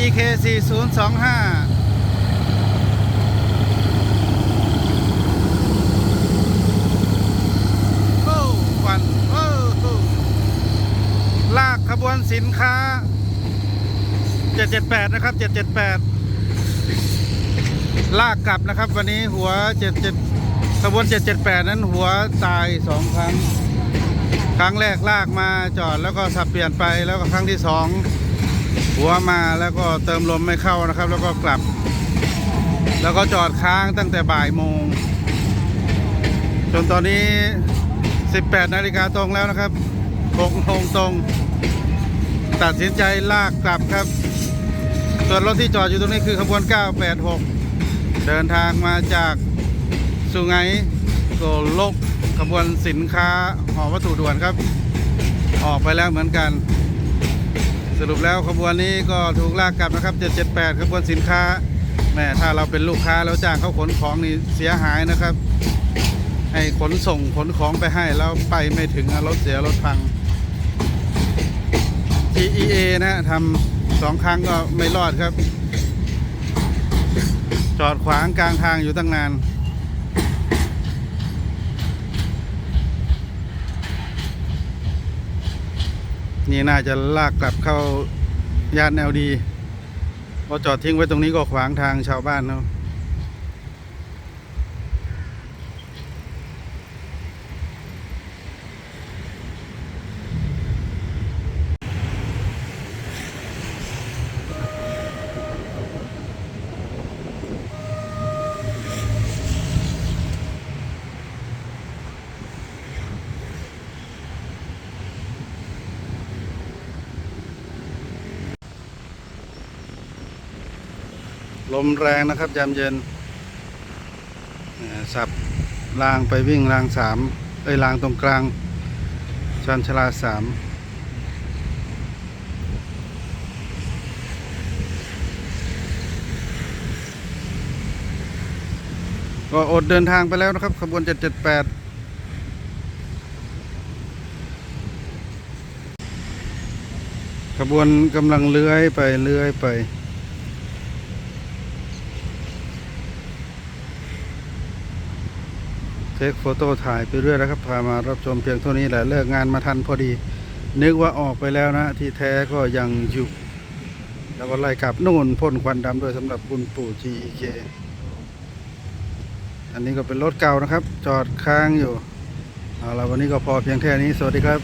GK 4025โอ้วันโอ้ลากขบวนสินค้า 778 นะครับ 778 ลากกลับนะครับ วันนี้หัว 77 ขบวน 778 นั้นหัวตายสองครั้ง ครั้งแรกลากมาจอดแล้วก็สับเปลี่ยนไปแล้วก็ครั้งที่สอง หัวมาแล้วก็เติมลมไม่เข้านะครับ แล้วก็กลับ แล้วก็จอดค้างตั้งแต่บ่ายโมง จนตอนนี้ 18 นาฬิกาตรงแล้วนะครับ6โมงตรง ตัดสินใจลากกลับครับ ส่วนรถที่จอดอยู่ตรงนี้คือขบวน 986 เดินทางมาจากสุไหงโกลกขบวนสินค้าหอวัตถุด่วนครับ ออกไปแล้วเหมือนกัน สรุปแล้วขบวนนี้ก็ถูกลากกลับนะครับ 778 ขบวนสินค้าแม่ถ้าเราเป็นลูกค้าแล้วจ้างเขาขนของนี่เสียหายนะครับ ให้ขนส่งขนของไปให้แล้วไปไม่ถึงรถเสียรถพัง GEA นะทำสองครั้งก็ไม่รอดครับ จอดขวางกลางทางอยู่ตั้งนาน นี่น่าจะลากกลับเข้าย่านแนวดีพอจอดทิ้งไว้ตรงนี้ก็ขวางทางชาวบ้านเนาะ ลมแรงนะครับยามเย็นสับรางไปวิ่งรางสามเอ้ยรางตรงกลางชันชลาสามก็อดเดินทางไปแล้วนะครับ ขบวน 778ขบวนกำลังเลื้อยไปเลื้อยไป เทคโฟโต้ถ่ายไปเรื่อยนะครับพามารับชมเพียงเท่านี้แหละเลิกงานมาทันพอดี นึกว่าออกไปแล้วนะ ที่แท้ก็ยังอยู่ แล้วก็ไล่กลับนู่นพ่นควันดำด้วยสำหรับคุณปู่ GEK อันนี้ก็เป็นรถเก่านะครับ จอดค้างอยู่เอาละวันนี้ก็พอเพียงแค่นี้ สวัสดีครับ